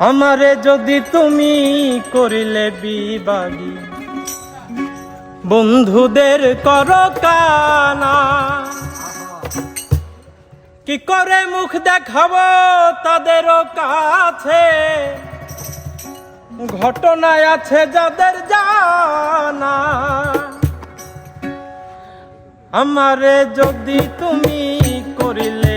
আমারে যদি তুমি করিলে বিবাগী বন্ধুদের কর কানা কি করে মুখ দেখাবো তাদেরও কাছে? ঘটনায় আছে যাদের জানা। আমারে যদি তুমি করিলে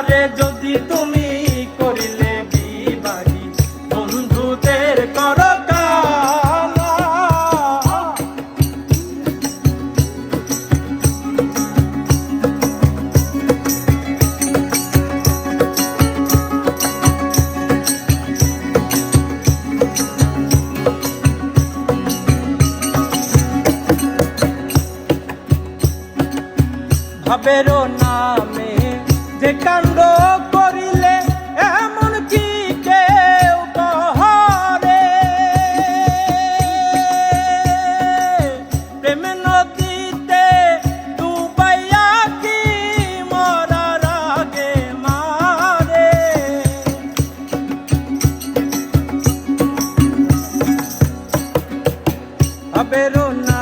আমারে যদি তুমি করিলে বিবাগী বন্ধুদের কর ভাবেরও নামে যে কাণ্ড করিলে এমন কি কেউ কহরে প্রেম নদীতে ডুবাইয়া কি মরার আগে মারে? ভাবেরও নামে